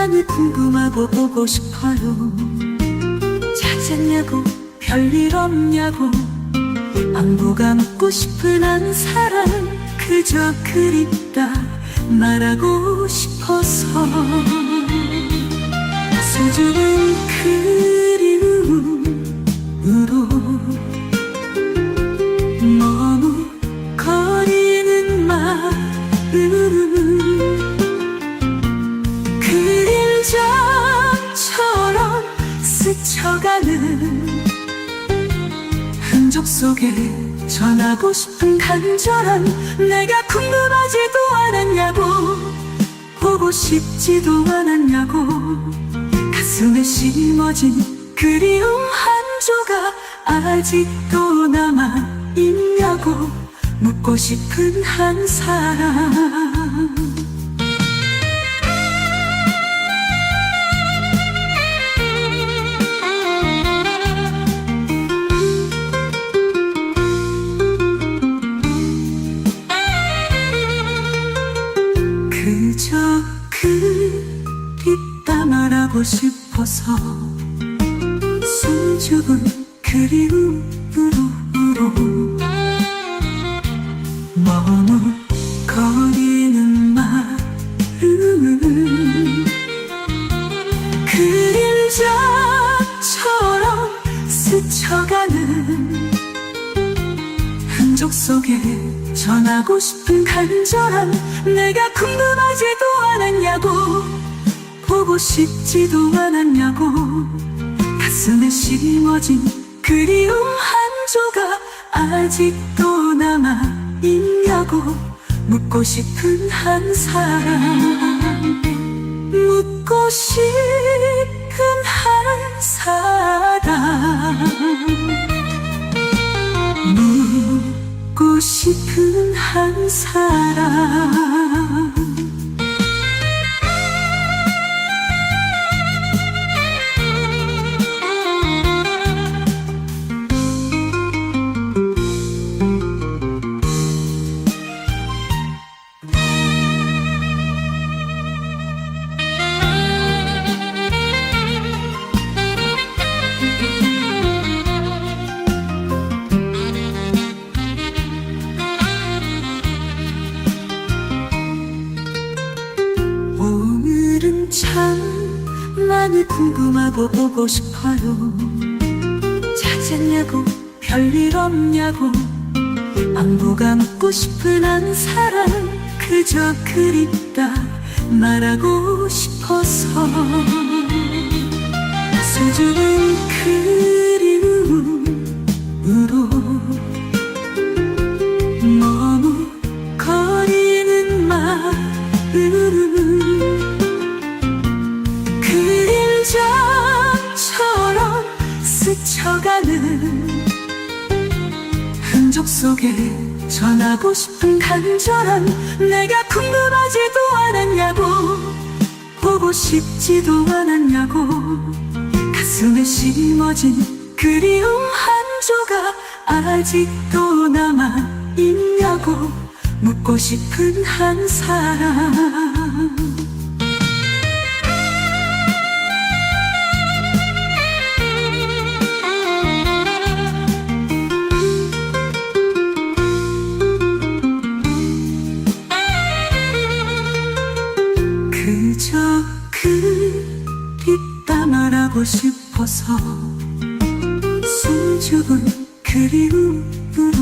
참 많이 궁금하고 보고 싶어요. 찾았냐고 별일 없냐고. 안부가 묻고 싶은 한 사람 그저 그립다 말하고 싶어서. 수줍은 그리움으로 너무 거리는 마음 스쳐가는 흔적 속에 전하고 싶은 간절한 내가 궁금하지도 않았냐고 보고 싶지도 않았냐고. 가슴에 심어진 그리움 한 조각 아직도 남아 있냐고 묻고 싶은 한 사람 하고 싶어서 숨죽은 그리움으로 너무 거리는 마음 그림자처럼 스쳐가는 흔적 속에 전하고 싶은 간절한 내가 궁금하지도 않았냐고 보고 싶지도 않았냐고. 가슴에 심어진 그리움 한 조각 아직도 남아 있냐고 묻고 싶은 한 사람. 묻고 싶은 한 사람. 묻고 싶은 한 사람 참 많이 궁금하고 보고 싶어요. 찾았냐고 별일 없냐고. 안부가 묻고 싶은 한 사람 그저 그립다 말하고 싶어서. 수줍은 그 속에 전하고 싶은 간절한 내가 궁금하지도 않았냐고 보고 싶지도 않았냐고. 가슴에 심어진 그리움 한 조각 아직도 남아 있냐고 묻고 싶은 한 사람 말하고 싶어서 숨죽은 그리움으로